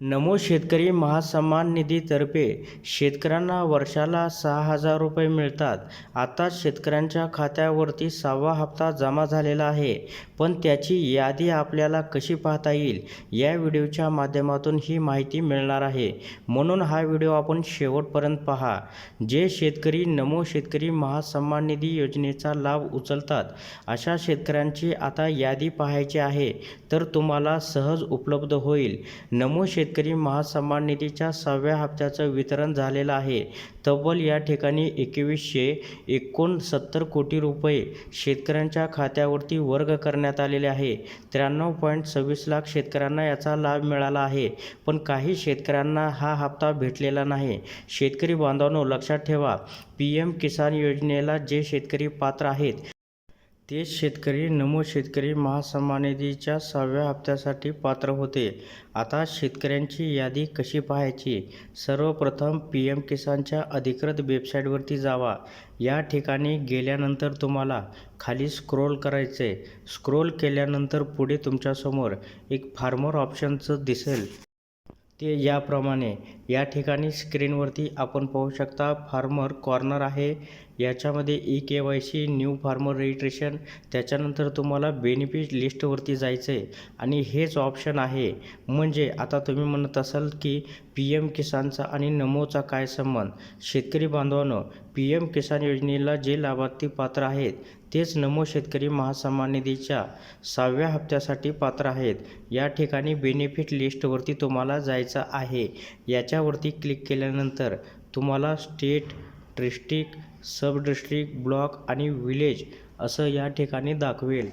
नमो शेतकरी महासन्मान निधीतर्फे शेतकऱ्यांना वर्षाला सहा हजार रुपये मिळतात. आता शेतकऱ्यांच्या खात्यावरती सहावा हप्ता जमा झालेला आहे. पण त्याची यादी आपल्याला कशी पाहता येईल? या व्हिडिओच्या माध्यमातून ही माहिती मिळणार आहे. म्हणून हा व्हिडिओ आपण शेवटपर्यंत पहा. जे शेतकरी नमो शेतकरी महासन्मान निधी योजनेचा लाभ उचलतात अशा शेतकऱ्यांची आता यादी पाहायची आहे तर तुम्हाला सहज उपलब्ध होईल. नमो शेत शेतकरी महासन्मान निधीच्या सहाव्या हप्त्याचं वितरण झालेलं आहे. तब्बल या ठिकाणी एकवीसशे एकोणसत्तर कोटी रुपये शेतकऱ्यांच्या खात्यावरती वर्ग करण्यात आलेले आहे. त्र्याण्णव पॉईंट सव्वीस लाख शेतकऱ्यांना याचा लाभ मिळाला आहे पण काही शेतकऱ्यांना हा हप्ता भेटलेला नाही. शेतकरी बांधवांनो लक्षात ठेवा पी एम किसान योजनेला जे शेतकरी पात्र आहेत तेच शेतकरी नमो शेतकरी महासन्माननिधीच्या सहाव्या हप्त्यासाठी पात्र होते. आता शेतकऱ्यांची यादी कशी पाहायची? सर्वप्रथम पी एम किसानच्या अधिकृत वेबसाईटवरती जावा. या ठिकाणी गेल्यानंतर तुम्हाला खाली स्क्रोल करायचे स्क्रोल केल्यानंतर पुढे तुमच्यासमोर एक फार्मर ऑप्शनचं दिसेल. ते याप्रमाणे या ठिकाणी स्क्रीनवरती आपण पाहू शकता फार्मर कॉर्नर आहे. याच्यामध्ये E K Y C new farmer registration त्याच्यानंतर तुम्हाला बेनिफिट लिस्टवरती जायचं आहे. आणि हेच ऑप्शन आहे. म्हणजे आता तुम्ही म्हणत असाल की पी एम किसानचा आणि नमोचा काय संबंध? शेतकरी बांधवांनो पी एम किसान योजनेला जे लाभार्थी पात्र आहेत तेच नमो शेतकरी महासन्मान निधीच्या सहाव्या हप्त्यासाठी पात्र आहेत. या ठिकाणी बेनिफिट लिस्टवरती तुम्हाला जायचं आहे. याच्यावरती क्लिक केल्यानंतर तुम्हाला state district sub district block आणि विलेज असं या ठिकाणी दाखवेल.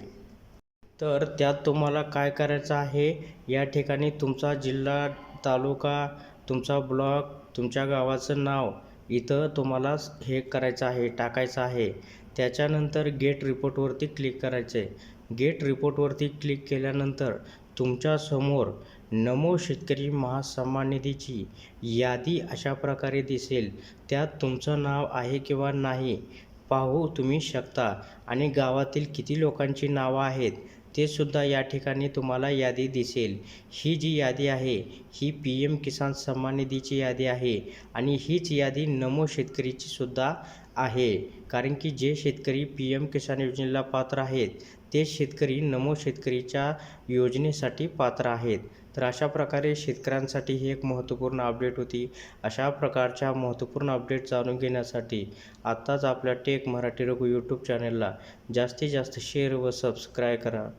तर त्यात तुम्हाला काय करायचं आहे? या ठिकाणी तुमचा जिल्हा तालुका तुमचा ब्लॉक तुमच्या गावाचं नाव इथं तुम्हाला हे करायचं आहे टाकायचं आहे. त्याच्यानंतर गेट रिपोर्टवरती क्लिक करायचं आहे गेट रिपोर्टवरती क्लिक केल्यानंतर तुमच्यासमोर नमो शेतकरी महासन्माननिधीची यादी अशा प्रकारे दिसेल. त्यात तुमचं नाव आहे किंवा नाही पाहू तुम्ही शकता. आणि गावातील किती लोकांची नावं आहेत ते सुद्धा या ठिकाणी तुम्हाला यादी दिसेल. ही जी यादी आहे ही पी एम किसान सन्मान निधीची यादी आहे आणि हीच यादी नमो शेतकरीची सुद्धा आहे. कारण की जे शेतकरी पी एम किसान योजनेला पात्र आहेत ते शेतकरी नमो शेतकरीच्या योजनेसाठी पात्र आहेत. तर अशा प्रकारे शेतकऱ्यांसाठी ही एक महत्त्वपूर्ण अपडेट होती. अशा प्रकारच्या महत्त्वपूर्ण अपडेट जाणून घेण्यासाठी आत्ताच आपल्या टेक मराठी रघु यूट्यूब चॅनलला जास्तीत जास्त शेअर व सबस्क्राईब करा.